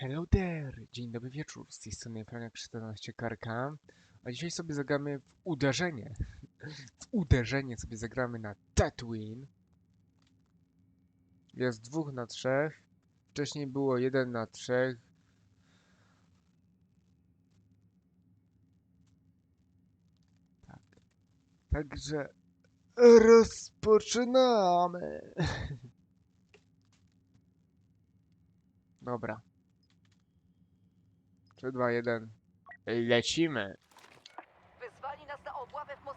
Hello there! Dzień dobry wieczór, z tej strony Franek 14 Karka. A dzisiaj sobie zagramy w uderzenie. W uderzenie sobie zagramy na Tatooine. Jest dwóch na trzech. Wcześniej było jeden na trzech. Tak. Także rozpoczynamy. Dobra. 3, 2, 1. Lecimy. Wezwali nas na obławę w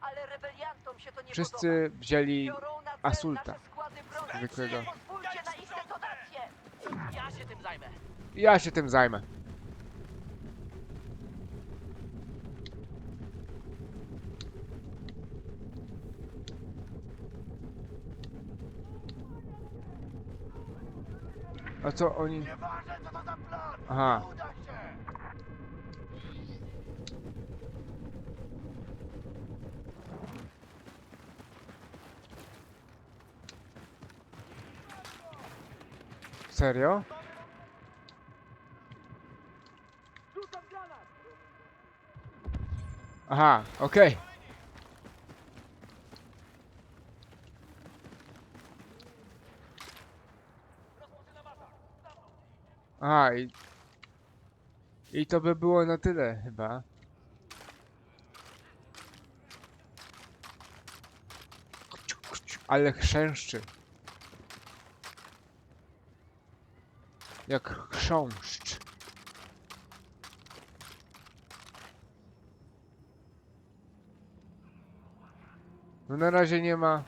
ale rebeliantom się to nie Wszyscy wzięli podoba. Biorą na cel Asulta. nasze składy broni. Zwykłego. Nie pozwólcie na ich detonację! Ja się tym zajmę. Ja się tym zajmę. A co oni... Aha. Serio? Aha, okej. Aha, i... I to by było na tyle chyba. Ale chrzęszczy. Jak chrząszcz. No na razie nie ma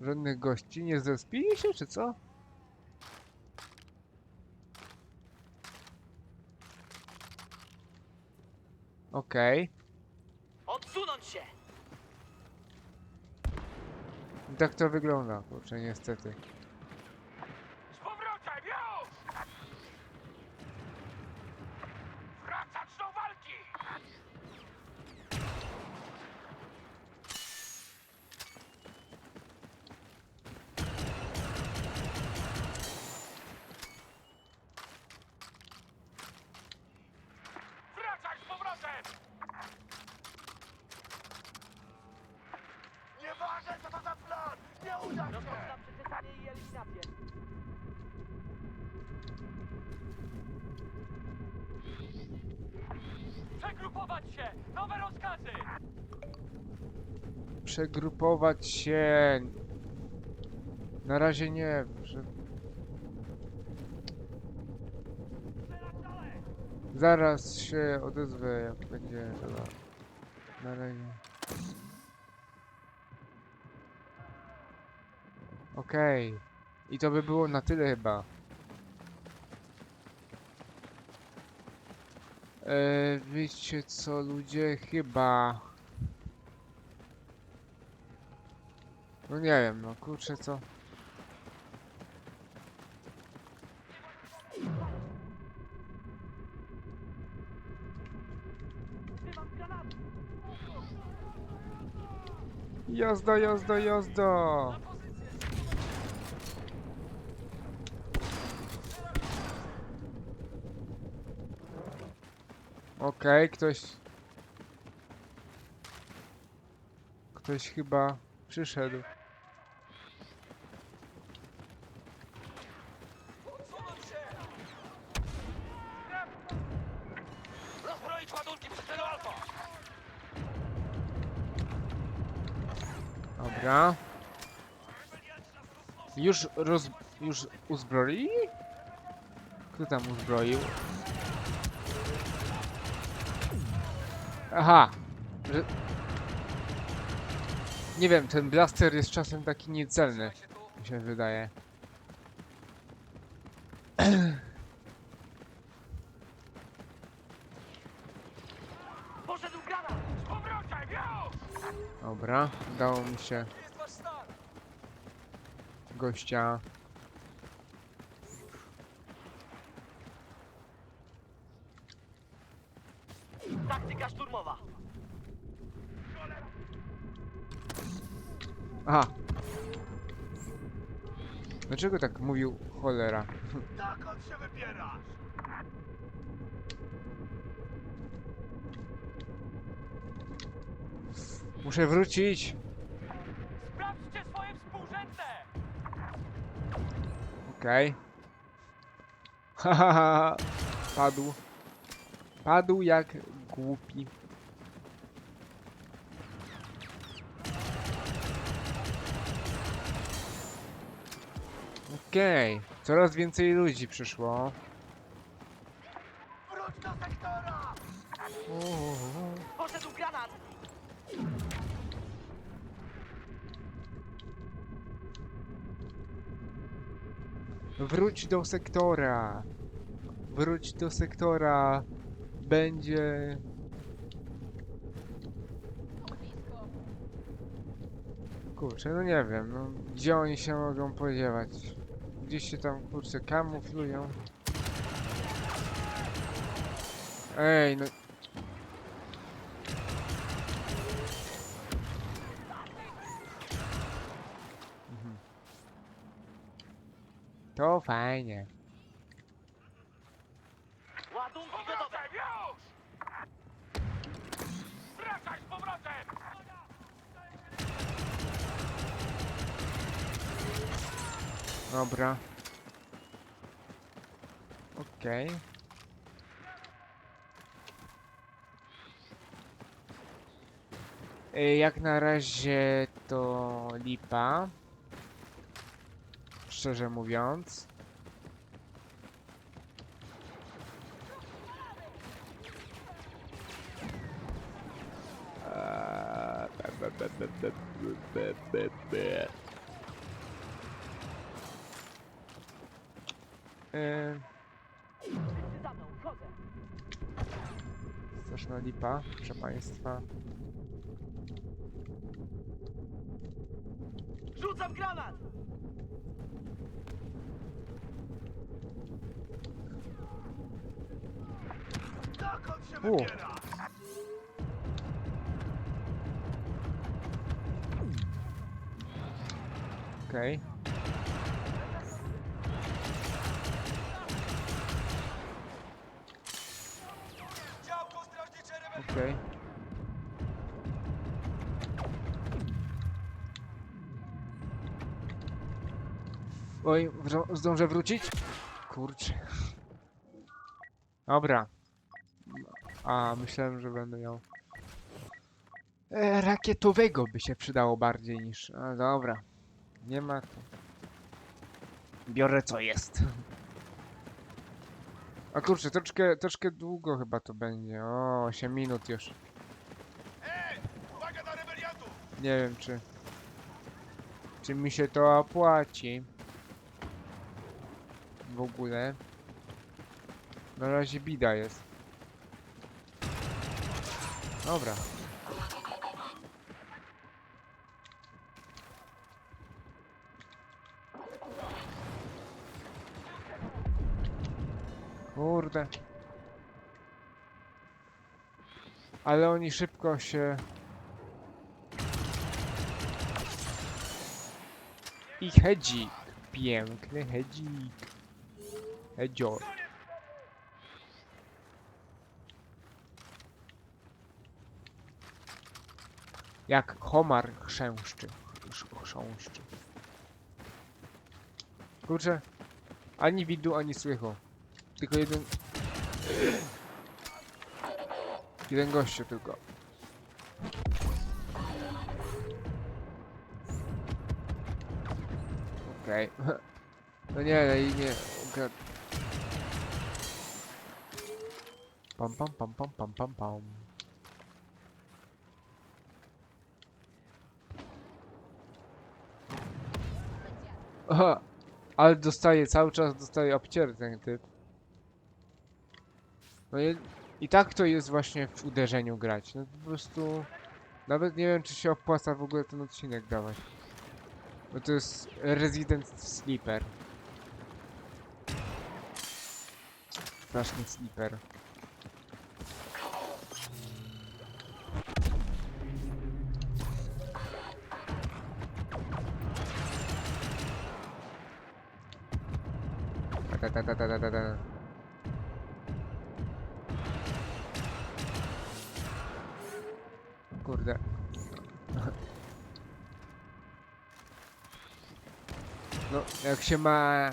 żadnych gości. Nie zespili się, czy co? Okej. Odsunąć się! Tak to wygląda, kurczę, niestety. Z powrotem, już! Wracać do walki! Wracać z powrotem! Nieważne co to za plan! Nie uda się! Rozpoczynam przeczesanie i eliminację. Przegrupować się! Nowe rozkazy! Przegrupować się. Na razie nie. Że... Zaraz się odezwę, jak będzie trzeba. Na razie. Okej. I to by było na tyle chyba. Eee, wiecie co ludzie? Chyba... No nie wiem, no kurczę co. Jazda, jazda, jazda! Okej, ktoś... Ktoś chyba przyszedł. Dobra. Już roz... już uzbroili? Kto tam uzbroił? Aha! Że... Nie wiem, ten blaster jest czasem taki niecelny, mi się wydaje. Poszedł granat! Dobra, udało mi się gościa. Aha! Dlaczego tak mówił cholera? Dokąd się wybierasz? Muszę wrócić. Sprawdźcie swoje współrzędne! Okej. Hahaha. Padł. Padł jak głupi. Okej. Coraz więcej ludzi przyszło. Wróć do sektora! Poszedł granat! Wróć do sektora. Wróć do sektora. Będzie. Kurczę, no nie wiem, no gdzie oni się mogą podziewać? Gdzieś się tam, kurczę, kamuflują. Ej, no. To fajnie. Dobra. Okej. Y, Jak na razie to lipa. Szczerze mówiąc. Eee, be, be, be, be, be, be, be, Yy... Straszna lipa, proszę państwa. Rzucam granat! Tak Dokąd się U. wybiera? Okej. Okay. Oj, zdążę wrócić? Kurczę. Dobra. A, myślałem, że będę miał... E, rakietowego by się przydało bardziej niż... A, dobra. Nie ma. Biorę co jest. A kurczę, troszkę, troszkę długo chyba to będzie. O, 8 minut już. Nie wiem, czy... Czy mi się to opłaci. W ogóle. Na razie bida jest. Dobra. Kurde. Ale oni szybko się I hedzik. Piękny hedzik. Hedzior. Jak homar chrzęszczy. Chrz- Chrząszczy. Kurczę. Ani widu, ani słychu. Tylko jeden... Jeden gościu tylko. Okej. No nie, no i nie. okej. Pam pam pam pam pam pam pam. Aha, ale dostaje, cały czas dostaje obcier ten typ. No i, i tak to jest właśnie w uderzeniu grać. No po prostu... Nawet nie wiem, czy się opłaca w ogóle ten odcinek dawać. Bo to jest Resident Sleeper. Straszny sleeper. No, jak się ma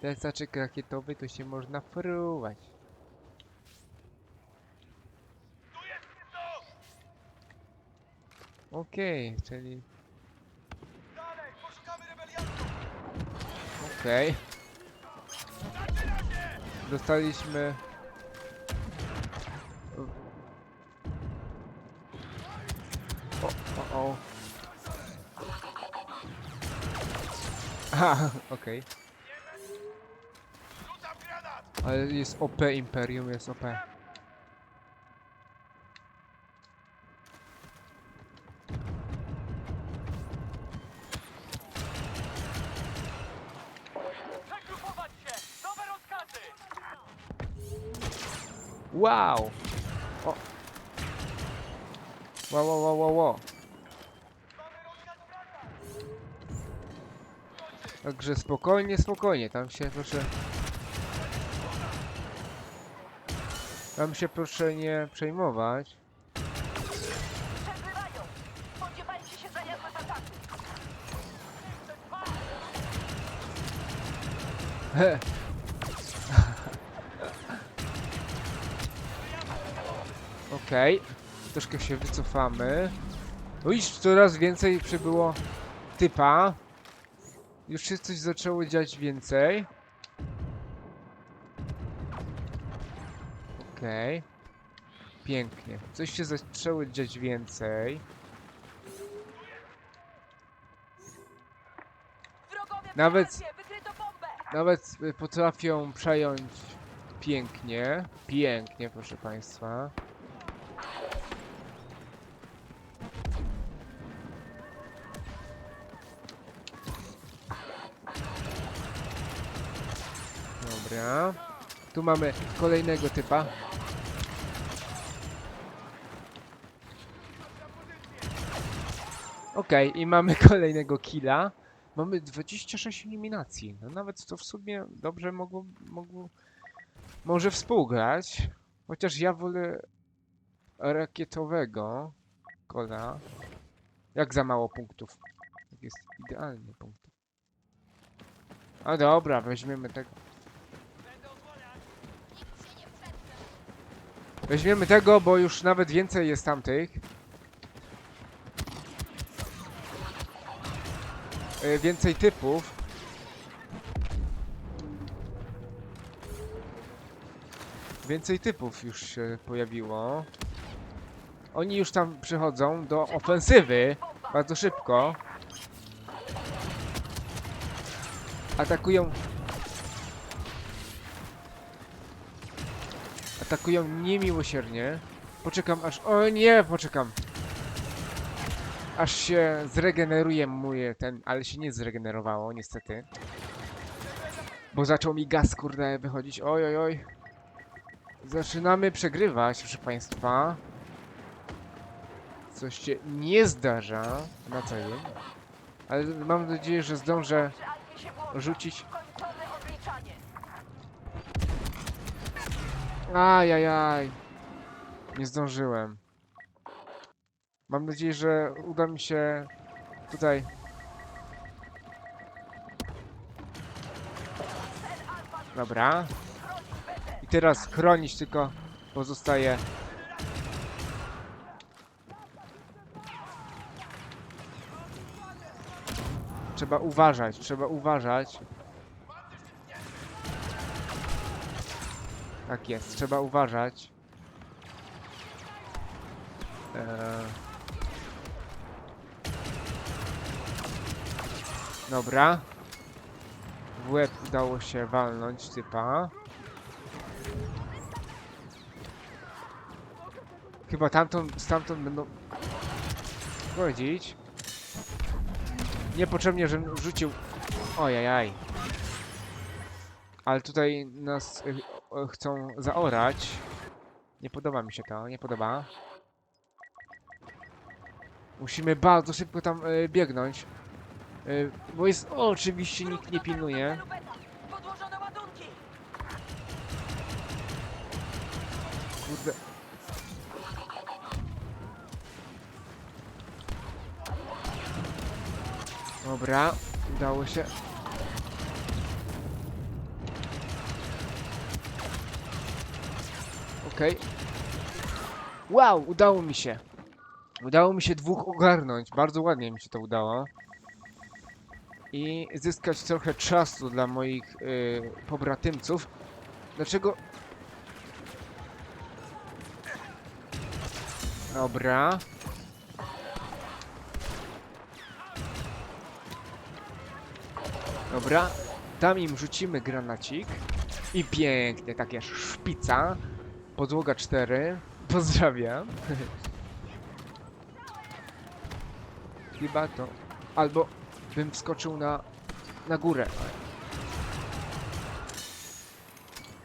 plecaczek rakietowy, to się można fruwać. Okej, czyli... Poszukamy rebeliantów! Okej. Się! Dostaliśmy... o. Aha, okej. Ale jest OP Imperium, jest OP. Przegrupować się! Nowe rozkazy! Wow! O! Wow, wow, wow, wow, wow. Także spokojnie, spokojnie, tam się proszę... Tam się proszę nie przejmować. Przegrywają! Spodziewajcie się zajazdu ataku! He. Okej, troszkę się wycofamy. No iż coraz więcej przybyło typa. Już się coś zaczęło dziać więcej. Okej. Pięknie. Coś się zaczęło dziać więcej. Nawet-! Nawet y, potrafią przejąć pięknie. Pięknie, proszę państwa. Tu mamy kolejnego typa. Okej, i mamy kolejnego killa. Mamy 26 eliminacji. No nawet to w sumie dobrze mogło, mogło może współgrać. Chociaż ja wolę rakietowego kola. Jak za mało punktów. Tak jest idealnie punktów. A dobra, weźmiemy tego. Weźmiemy tego, bo już nawet więcej jest tamtych. E, więcej typów. Więcej typów już się pojawiło. Oni już tam przychodzą do ofensywy bardzo szybko. Atakują. Atakują niemiłosiernie. Poczekam aż. O nie, poczekam. Aż się zregeneruje mój ten, ale się nie zregenerowało niestety. Bo zaczął mi gaz kurde wychodzić. Oj oj oj. Zaczynamy przegrywać, proszę państwa. Coś się nie zdarza na dzień. Ale mam nadzieję, że zdążę rzucić. Kończone odliczanie. Ajajaj. Nie zdążyłem. Mam nadzieję, że uda mi się tutaj. Dobra. I teraz chronić tylko pozostaje. Trzeba uważać, trzeba uważać. Tak jest, trzeba uważać. Eee. Dobra. W łeb udało się walnąć typa. Chyba tamtą, stamtąd będą wchodzić. Niepotrzebnie, żebym rzucił... Ojajaj. Ale tutaj nas E, chcą zaorać. Nie podoba mi się to, nie podoba. Musimy bardzo szybko tam y, biegnąć. Y, bo jest o, oczywiście nikt nie pilnuje. Kurde. Dobra, udało się. Okej. Wow, udało mi się. Udało mi się dwóch ogarnąć. Bardzo ładnie mi się to udało. I zyskać trochę czasu dla moich y, pobratymców. Dlaczego? Dobra. Dobra. Tam im rzucimy granacik. I pięknie, takie szpica. Podłoga 4. Pozdrawiam. Chyba to. Albo bym wskoczył na, na górę.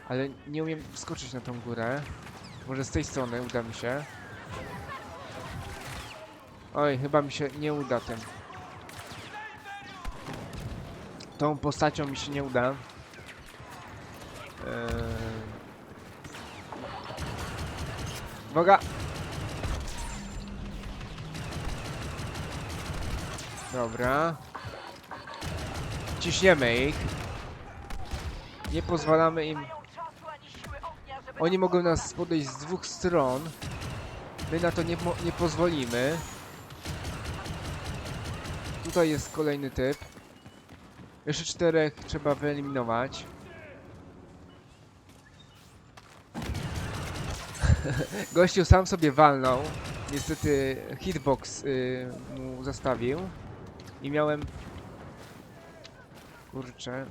Ale nie umiem wskoczyć na tą górę. Może z tej strony uda mi się. Oj, chyba mi się nie uda tym. Tą postacią mi się nie uda. Eee... Uwaga! Dobra. Ciśniemy ich. Nie pozwalamy im... Oni mogą nas podejść z dwóch stron. My na to nie, nie pozwolimy. Tutaj jest kolejny typ. Jeszcze czterech trzeba wyeliminować. Gościu sam sobie walnął. Niestety hitbox y, mu zastawił. I miałem... Kurczę.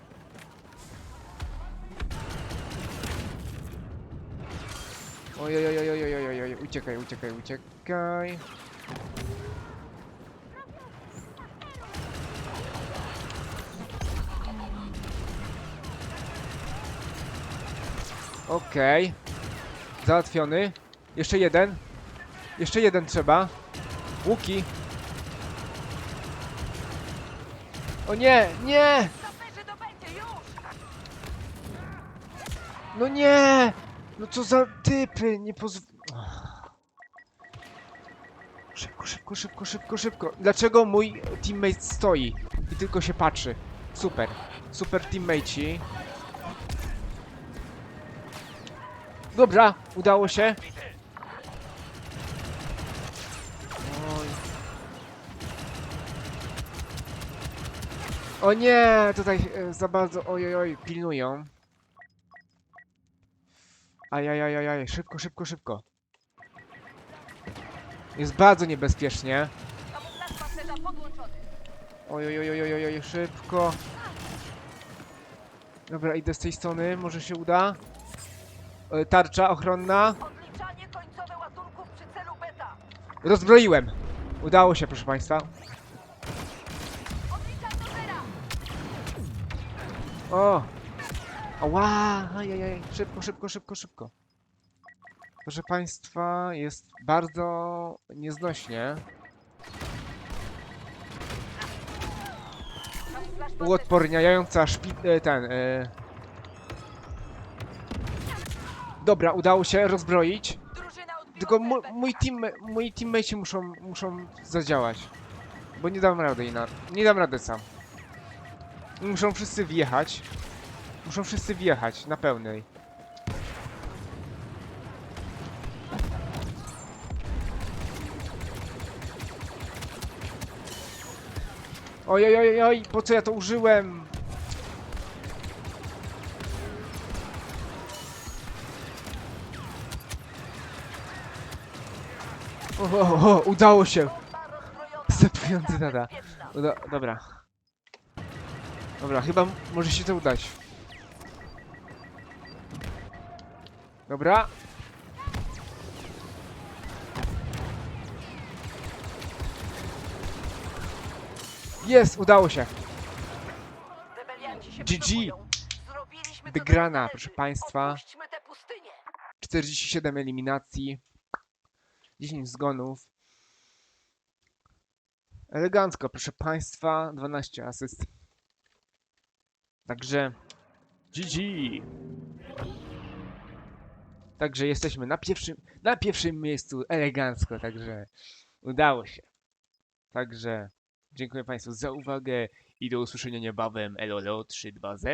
Oj, oj, oj, oj, oj, oj, oj, oj, uciekaj, uciekaj, uciekaj. Okej. Załatwiony. Jeszcze jeden. Jeszcze jeden trzeba. Łuki. O nie, nie! No nie! No co za typy, nie pozw... Szybko, szybko, szybko, szybko, szybko. Dlaczego mój teammate stoi i tylko się patrzy? Super. Super teammateci. Dobra, udało się. Oj. O nie, tutaj e, za bardzo, oj, oj, pilnują. Ajajajajaj, szybko, szybko, szybko. Jest bardzo niebezpiecznie. Kamuflaż szybko. Dobra, idę z tej strony, może się uda. E, Tarcza ochronna. Odliczanie końcowe ładunków przy celu beta. Rozbroiłem. Udało się, proszę państwa. Odliczam do zera. O! Ała! Ajajaj, szybko, szybko, szybko, szybko. Proszę państwa, jest bardzo nieznośnie. Uodporniająca szpi... e, ten... E... Dobra, udało się rozbroić. Tylko mój team, moi teammateci muszą, muszą zadziałać. Bo nie dam rady ina... Nie dam rady sam. Muszą wszyscy wjechać. Muszą wszyscy wjechać na pełnej. Oj, oj, oj, oj, po co ja to użyłem? O, o, o, udało się! Zepsujący tata. Uda dobra. Dobra, chyba może się to udać. Dobra. Jest, udało się. GG. Wygrana, proszę państwa. Opuśćmy tę pustynię. 47 eliminacji. 10 zgonów. Elegancko, proszę Państwa. 12 asyst. Także GG. Także jesteśmy na pierwszym, na pierwszym miejscu elegancko, także udało się. Także dziękuję Państwu za uwagę i do usłyszenia niebawem. Elolo 320.